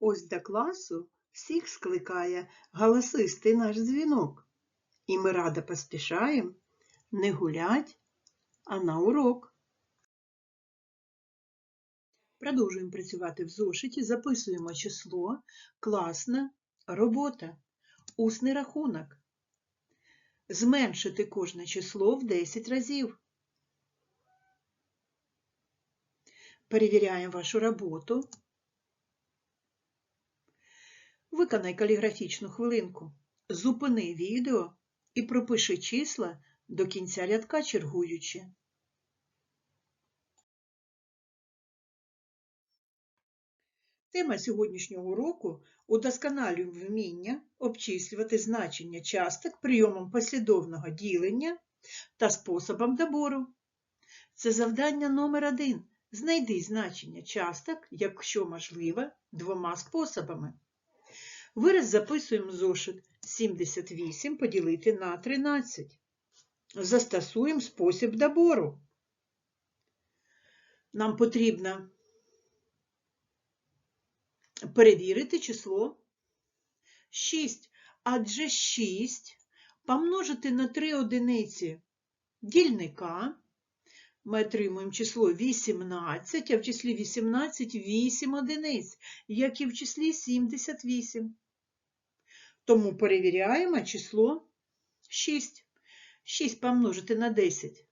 Ось до класу всіх скликає голосистий наш дзвінок. І ми радо поспішаємо не гулять, а на урок. Продовжуємо працювати в зошиті, записуємо число, класна робота, усний рахунок. Зменшити кожне число в 10 разів. Перевіряємо вашу роботу. Виконай каліграфічну хвилинку. Зупини відео і пропиши числа до кінця рядка чергуючи. Тема сьогоднішнього уроку удосконалюємо вміння обчислювати значення часток прийомом послідовного ділення та способом добору. Це завдання номер один. Знайди значення часток, якщо можливо, двома способами. Вираз записуємо зошит 78 поділити на 13. Застосуємо спосіб добору. Нам потрібно перевірити число 6, адже 6 помножити на 3 одиниці дільника. Ми отримуємо число 18, а в числі 18 8 одиниць, як і в числі 78. Тому перевіряємо число 6. 6 помножити на 10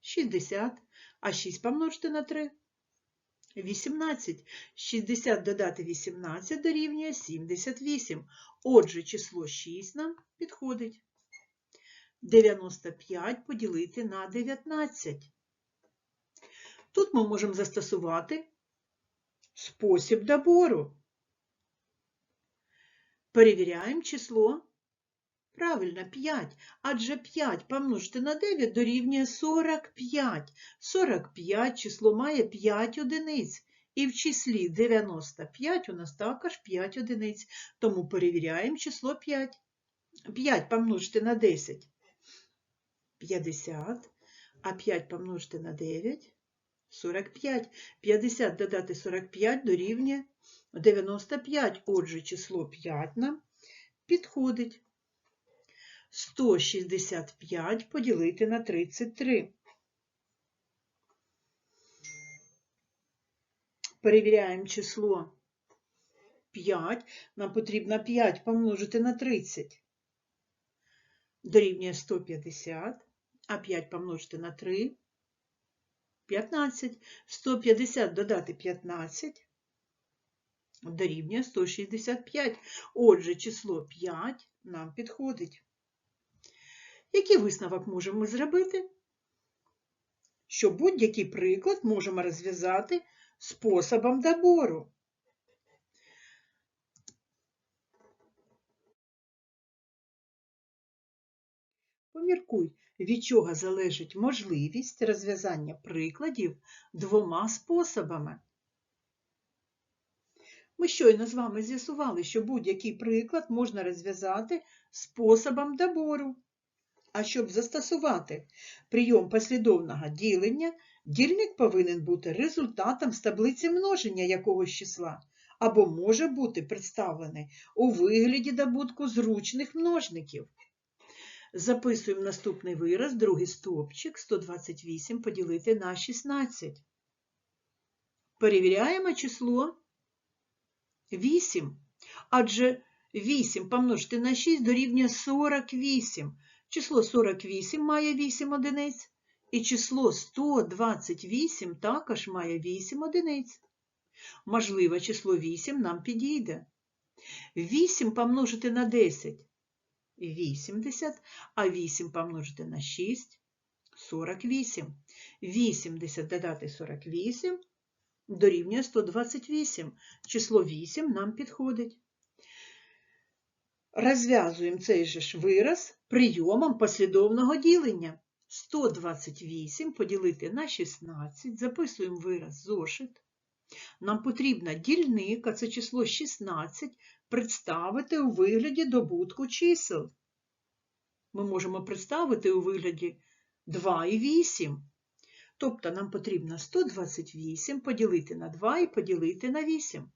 60, а 6 помножити на 3 18. 60 додати 18 дорівнює 78. Отже, число 6 нам підходить. 95 поділити на 19. Тут ми можемо застосувати спосіб добору. Перевіряємо число. Правильно, 5. Адже 5 помножити на 9 дорівнює 45. 45 число має 5 одиниць. І в числі 95 у нас також 5 одиниць. Тому перевіряємо число 5. 5 помножити на 10 50, а 5 помножити на 9 45. 50 додати 45 дорівнює 95. Отже, число 5 нам підходить. 165 поділити на 33. Перевіряємо число 5. Нам потрібно 5 помножити на 30. Дорівнює 150, а 5 помножити на 3 15. 150 додати 15 дорівнює 165. Отже, число 5 нам підходить. Який висновок можемо зробити? Що будь-який приклад можемо розв'язати способом добору. Поміркуй, від чого залежить можливість розв'язання прикладів двома способами. Ми щойно з вами з'ясували, що будь-який приклад можна розв'язати способом добору. А щоб застосувати прийом послідовного ділення, дільник повинен бути результатом з таблиці множення якогось числа, або може бути представлений у вигляді добутку зручних множників. Записуємо наступний вираз, другий стовпчик, 128 поділити на 16. Перевіряємо число 8, адже 8 помножити на 6 дорівнює 48. Число 48 має 8 одиниць, і число 128 також має 8 одиниць. Можливо, число 8 нам підійде. 8 помножити на 10 80, а 8 помножити на 6 48. 80 додати 48 дорівнює 128. Число 8 нам підходить. Розв'язуємо цей же ж вираз прийомом послідовного ділення. 128 поділити на 16, записуємо вираз зошит. Нам потрібно дільник, а це число 16, представити у вигляді добутку чисел. Ми можемо представити у вигляді 2 і 8. Тобто нам потрібно 128 поділити на 2 і поділити на 8.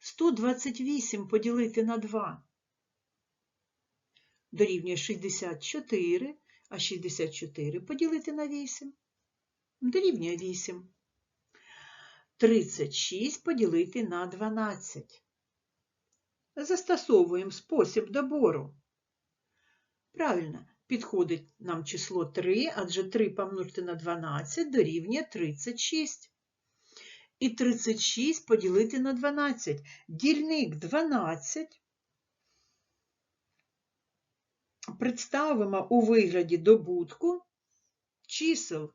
128 поділити на 2 дорівнює 64, а 64 поділити на 8 дорівнює 8. 36 поділити на 12. Застосовуємо спосіб добору. Правильно, підходить нам число 3, адже 3 помножити на 12 дорівнює 36. І 36 поділити на 12. Дільник 12 представимо у вигляді добутку чисел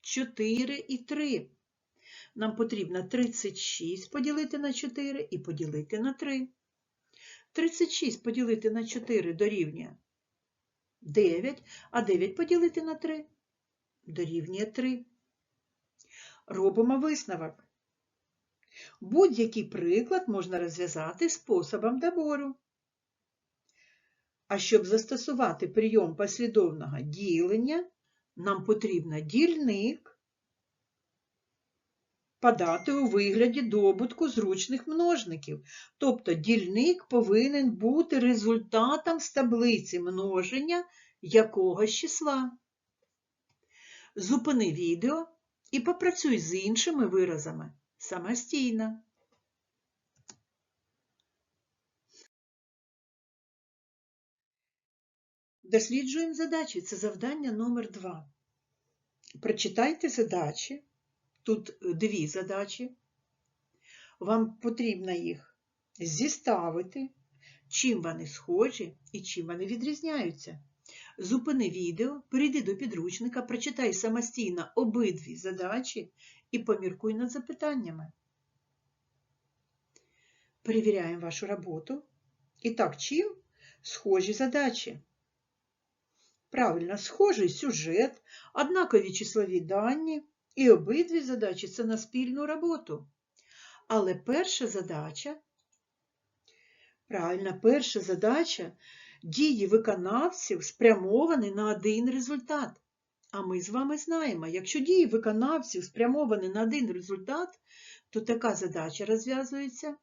4 і 3. Нам потрібно 36 поділити на 4 і поділити на 3. 36 поділити на 4 дорівнює 9, а 9 поділити на 3 дорівнює 3. Робимо висновок. Будь-який приклад можна розв'язати способом добору. А щоб застосувати прийом послідовного ділення, нам потрібно дільник подати у вигляді добутку зручних множників. Тобто дільник повинен бути результатом з таблиці множення якогось числа. Зупини відео і попрацюй з іншими виразами самостійно. Досліджуємо задачі. Це завдання номер 2. Прочитайте задачі. Тут дві задачі. Вам потрібно їх зіставити, чим вони схожі і чим вони відрізняються. Зупини відео, перейди до підручника, прочитай самостійно обидві задачі і поміркуй над запитаннями. Перевіряємо вашу роботу. І так, чим схожі задачі? Правильно, схожий сюжет, однакові числові дані і обидві задачі це на спільну роботу. Але перша задача, правильно, перша задача дії виконавців спрямовані на один результат. А ми з вами знаємо, якщо дії виконавців спрямовані на один результат, то така задача розв'язується.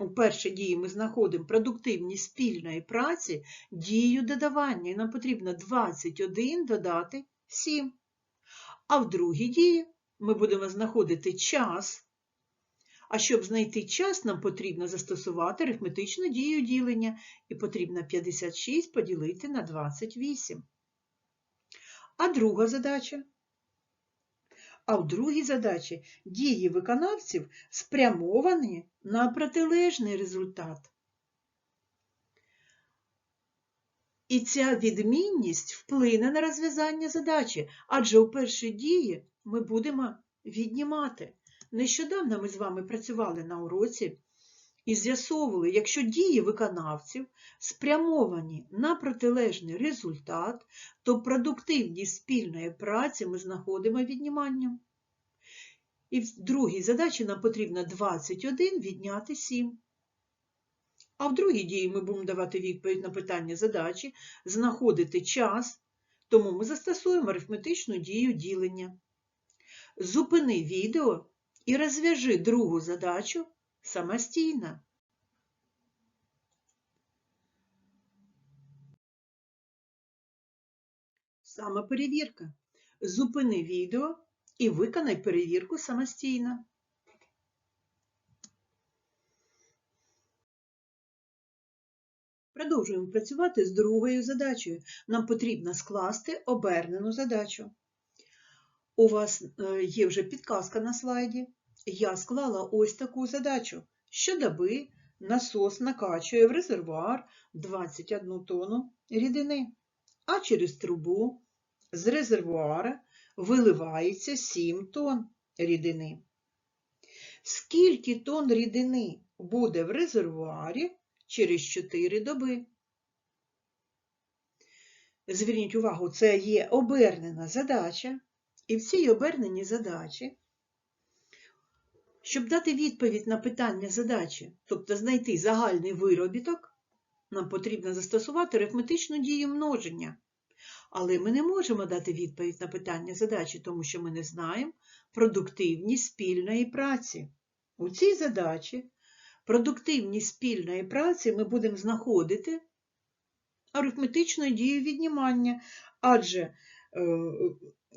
У першій дії ми знаходимо продуктивність спільної праці дію додавання, і нам потрібно 21 додати 7. А в другій дії ми будемо знаходити час. А щоб знайти час, нам потрібно застосувати арифметичну дію ділення, і потрібно 56 поділити на 28. А друга задача. А в другій задачі дії виконавців спрямовані на протилежний результат. І ця відмінність вплине на розв'язання задачі, адже у першій дії ми будемо віднімати. Нещодавно ми з вами працювали на уроці і з'ясовували, якщо дії виконавців спрямовані на протилежний результат, то продуктивність спільної праці ми знаходимо відніманням. І в другій задачі нам потрібно 21 відняти 7. А в другій дії ми будемо давати відповідь на питання задачі, знаходити час, тому ми застосуємо арифметичну дію ділення. Зупини відео і розв'яжи другу задачу самостійно. Самоперевірка. Зупини відео і виконай перевірку самостійно. Продовжуємо працювати з другою задачею. Нам потрібно скласти обернену задачу. У вас е, є вже підказка на слайді. Я склала ось таку задачу. Щодоби насос накачує в резервуар 21 тонну рідини, а через трубу з резервуара виливається 7 тонн рідини. Скільки тонн рідини буде в резервуарі через 4 доби? Зверніть увагу, це є обернена задача, і в цій оберненій задачі, щоб дати відповідь на питання задачі, тобто знайти загальний виробіток, нам потрібно застосувати арифметичну дію множення. Але ми не можемо дати відповідь на питання задачі, тому що ми не знаємо продуктивність спільної праці. У цій задачі продуктивність спільної праці ми будемо знаходити арифметичною дією віднімання, адже е,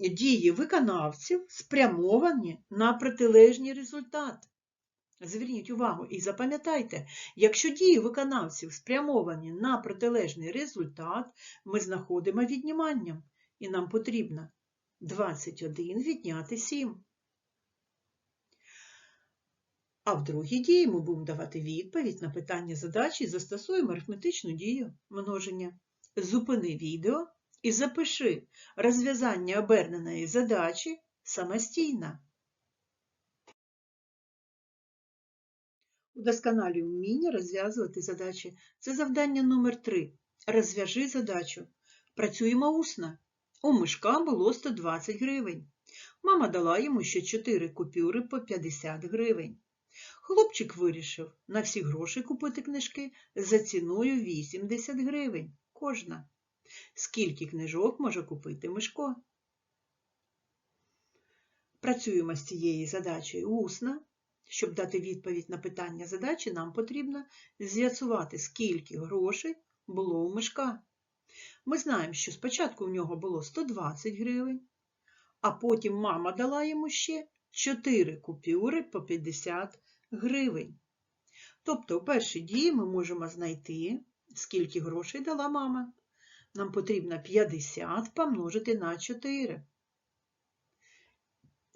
дії виконавців спрямовані на протилежний результат. Зверніть увагу і запам'ятайте, якщо дії виконавців спрямовані на протилежний результат, ми знаходимо відніманням, і нам потрібно 21 відняти 7. А в другій дії ми будемо давати відповідь на питання задачі і застосуємо арифметичну дію множення. Зупини відео і запиши розв'язання оберненої задачі самостійно. Удосконалюй вміння розв'язувати задачі. Це завдання номер 3 Розв'яжи задачу. Працюємо усно. У мишка було 120 гривень. Мама дала йому ще 4 купюри по 50 гривень. Хлопчик вирішив на всі гроші купити книжки за ціною 80 гривень кожна. Скільки книжок може купити Мишко? Працюємо з цією задачею усно. Щоб дати відповідь на питання задачі, нам потрібно з'ясувати, скільки грошей було у Мишка. Ми знаємо, що спочатку в нього було 120 гривень, а потім мама дала йому ще 4 купюри по 50 гривень. Тобто, у першій дії ми можемо знайти, скільки грошей дала мама. Нам потрібно 50 помножити на 4.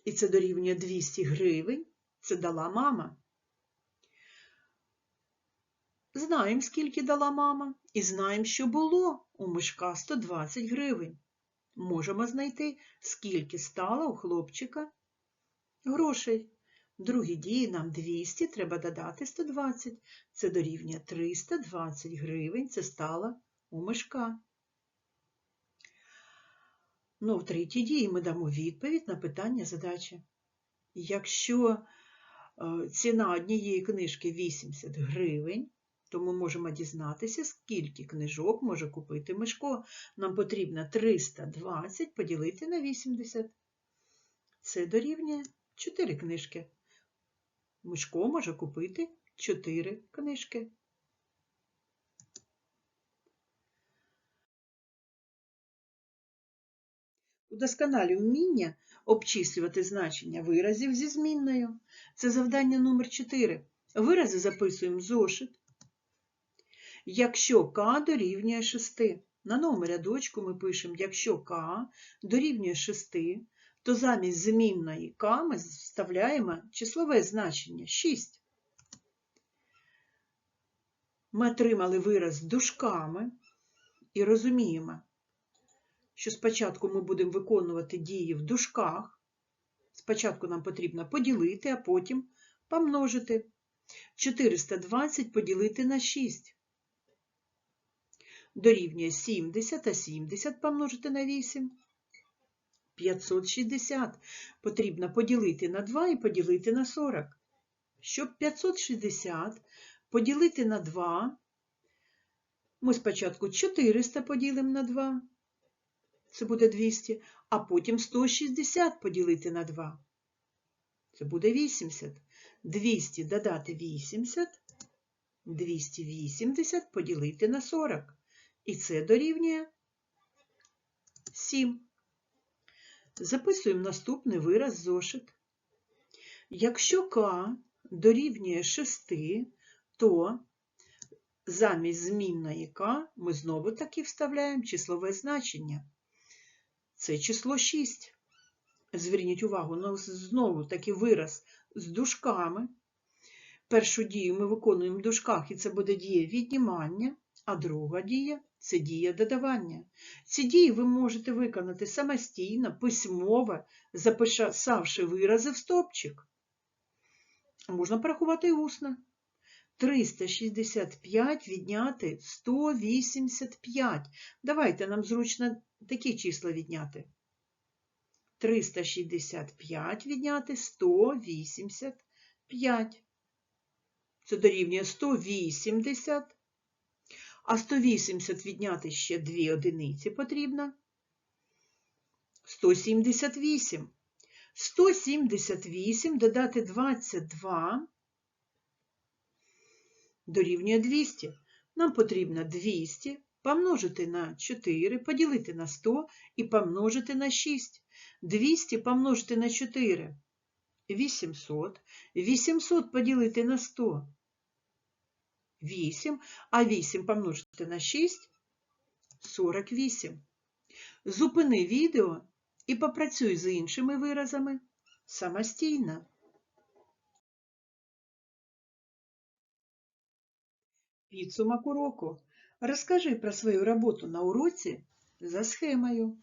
І це дорівнює 200 гривень. Це дала мама. Знаємо, скільки дала мама, і знаємо, що було у мишка 120 гривень. Можемо знайти, скільки стало у хлопчика грошей. В другій дії нам 200 треба додати 120. Це дорівнює 320 гривень. Це стало у мишка. Ну, в третій дії ми дамо відповідь на питання задачі. Якщо е, ціна однієї книжки 80 гривень, то ми можемо дізнатися, скільки книжок може купити Мишко. Нам потрібно 320 поділити на 80. Це дорівнює 4 книжки. Мишко може купити 4 книжки. Удосконалюй вміння обчислювати значення виразів зі змінною. Це завдання номер 4. Вирази записуємо зошит. Якщо К дорівнює 6. На номер рядочку ми пишемо, якщо К дорівнює 6, то замість змінної К ми вставляємо числове значення 6. Ми отримали вираз дужками і розуміємо, що спочатку ми будемо виконувати дії в дужках. Спочатку нам потрібно поділити, а потім помножити. 420 поділити на 6. Дорівнює 70, а 70 помножити на 8. 560 потрібно поділити на 2 і поділити на 40. Щоб 560 поділити на 2, ми спочатку 400 поділимо на 2 це буде 200, а потім 160 поділити на 2. Це буде 80. 200 додати 80, 280 поділити на 40. І це дорівнює 7. Записуємо наступний вираз зошит. Якщо К дорівнює 6, то замість змінної К ми знову таки вставляємо числове значення. Це число 6. Зверніть увагу, ну, знову такий вираз з дужками. Першу дію ми виконуємо в дужках, і це буде дія віднімання, а друга дія це дія додавання. Ці дії ви можете виконати самостійно, письмово, записавши вирази в стопчик. Можна порахувати і усно. 365 відняти 185. Давайте нам зручно такі числа відняти. 365 відняти 185. Це дорівнює 180. А 180 відняти ще 2 одиниці потрібно. 178. 178 додати 22 дорівнює 200. Нам потрібно 200 помножити на 4, поділити на 100 і помножити на 6. 200 помножити на 4 – 800. 800 поділити на 100 – 8, а 8 помножити на 6 – 48. Зупини відео і попрацюй з іншими виразами самостійно. Підсумок уроку. Розкажи про свою роботу на уроці за схемою.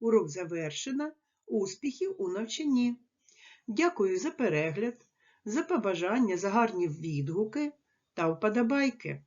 Урок завершено. Успіхів у навчанні. Дякую за перегляд, за побажання, за гарні відгуки та вподобайки.